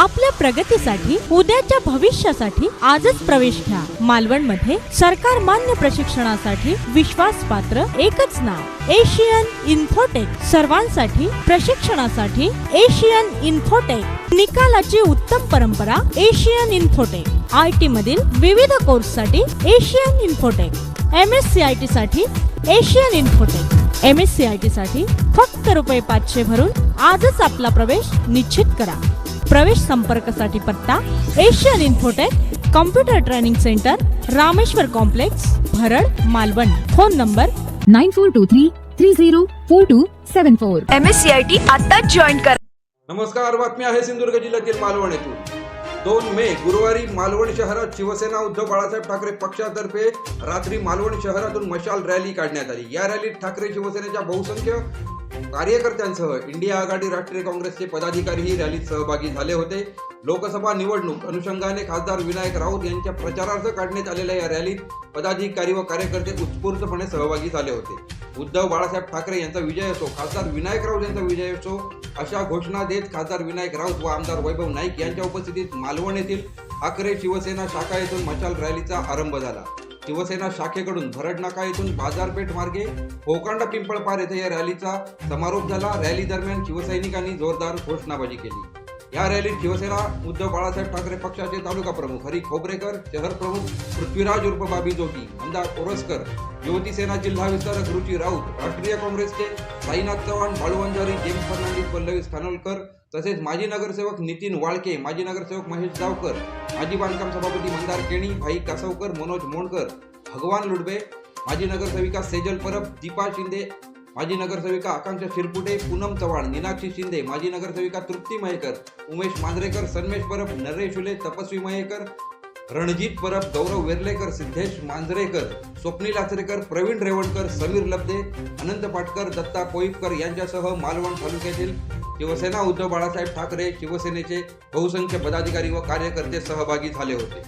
आपल्या प्रगतीसाठी उद्याच्या भविष्यासाठी आजच प्रवेश घ्या. मालवणमध्ये सरकार मान्य प्रशिक्षणासाठी विश्वास पात्र एकच नाव एशियन इन्फोटेक सर्वांसाठी प्रशिक्षणासाठी एशियन इन्फोटेक निकालाची उत्तम परंपरा एशियन इन्फोटेक आय टी मधील विविध कोर्ससाठी Asian Infotech M S C I T साठी Asian Infotech M S C I T साठी फक्त रुपये पाचशे भरून आजच आपला प्रवेश निश्चित करा. प्रवेश संपर्कासाठी पत्ता Asian Infotech computer training centre Rameshwar complex Bharad Malvan. Phone number nine four two three three zero four two seven four M S C I T आत्ताच जॉईन करा. नमस्कार बातमी आहे सिंधुदुर्ग जिल्ह्यातील मालवण येथून. दोन मे गुरुवारी मालवण शहरात शिवसेना उद्धव बाळासाहेब ठाकरे पक्षातर्फे रात्री मालवण शहरातून मशाल रॅली काढण्यात आली. या रॅलीत ठाकरे शिवसेनेच्या बहुसंख्य कार्यकर्त्यांसह इंडिया आघाडी राष्ट्रीय काँग्रेसचे पदाधिकारीही रॅलीत सहभागी झाले होते. लोकसभा निवडणूक अनुषंगाने खासदार विनायक राऊत यांच्या प्रचारार्थ काढण्यात आलेल्या या रॅलीत पदाधिकारी व कार्यकर्ते उत्स्फूर्तपणे सहभागी झाले होते. उद्धव बाळासाहेब ठाकरे यांचा विजय असो खासदार विनायक राऊत यांचा विजय असो अशा घोषणा देत खासदार विनायक राऊत व आमदार वैभव नाईक यांच्या उपस्थितीत मालवण येथील ठाकरे शिवसेना शाखा येथून मशाल रॅलीचा आरंभ झाला. शिवसेना शाखेकडून भरड नाका येथून बाजारपेठ मार्गे होकांडा पिंपळपार येथे या रॅलीचा समारोप झाला. रॅली दरम्यान शिवसैनिकांनी जोरदार घोषणाबाजी केली. या रॅलीत शिवसेना उद्धव बाळासाहेब ठाकरे पक्षाचे तालुका प्रमुख हरी खोबरेकर शहर प्रमुख पृथ्वीराज उर्फ बाबी जोगी आमदार कोरसकर युवती सेना जिल्हा विस्तारक रुची राऊत राष्ट्रीय काँग्रेसचे साईनाथ चव्हाण बाळू अंजारी जेम्स फर्नांडिस पल्लवी खानोलकर तसेच माजी नगरसेवक नितीन वाळके माजी नगरसेवक महेश जावकर माजी बांधकाम सभापती मंदार केणी भाई कासवकर मनोज मोंडकर भगवान लुडबे माजी नगरसेविका सेजल परब दीपा शिंदे माजी नगरसेविका आकांक्षा शिरपुटे पूनम चव्हाण मीनाक्षी शिंदे माजी नगरसेविका तृप्ती मयेकर उमेश मांजरेकर सन्मेश परब नरेश उले तपस्वी मयेकर रणजित परब गौरव वेर्लेकर सिद्धेश मांजरेकर स्वप्नील आचरेकर प्रवीण रेवणकर समीर लब्दे अनंत पाटकर दत्ता पोईपकर यांच्यासह मालवण तालुक्यातील शिवसेना उद्धव बाळासाहेब ठाकरे शिवसेनेचे बहुसंख्य पदाधिकारी व कार्यकर्ते सहभागी झाले होते.